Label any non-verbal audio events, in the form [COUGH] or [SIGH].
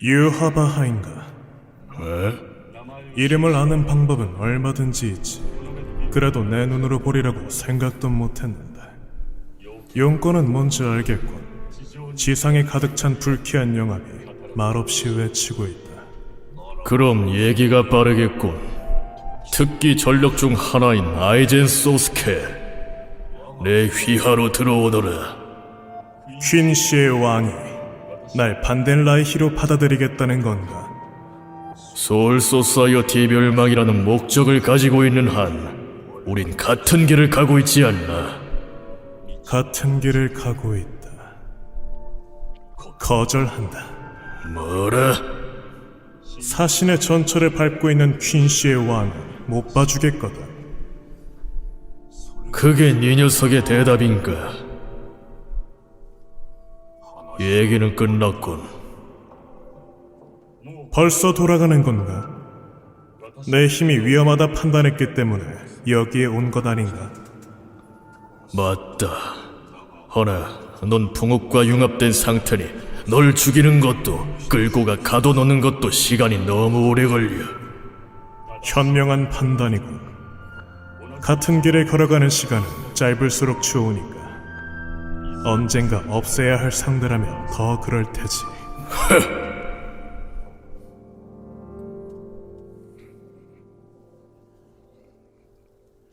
유하바하인가? 왜? 이름을 아는 방법은 얼마든지 있지. 그래도 내 눈으로 보리라고 생각도 못했는데. 용건은 뭔지 알겠군. 지상에 가득 찬 불쾌한 영합이 말없이 외치고 있다. 그럼 얘기가 빠르겠군. 특기 전력 중 하나인 아이젠 소스케. 내 휘하로 들어오너라. 퀸시의 왕이 날 반델라이히로 받아들이겠다는 건가? 소울 소사이어티 멸망이라는 목적을 가지고 있는 한, 우린 같은 길을 가고 있지 않나. 같은 길을 가고 있다. 거절한다. 뭐라? 사신의 전철을 밟고 있는 퀸시의 왕은 못 봐주겠거든. 그게 네 녀석의 대답인가? 얘기는 끝났군. 벌써 돌아가는 건가? 내 힘이 위험하다 판단했기 때문에 여기에 온 것 아닌가? 맞다. 허나 넌 붕옥과 융합된 상태니 널 죽이는 것도 끌고 가 가둬놓는 것도 시간이 너무 오래 걸려. 현명한 판단이군. 같은 길을 걸어가는 시간은 짧을수록 좋으니까. 언젠가 없애야 할 상대라면 더 그럴 테지. [LAUGHS]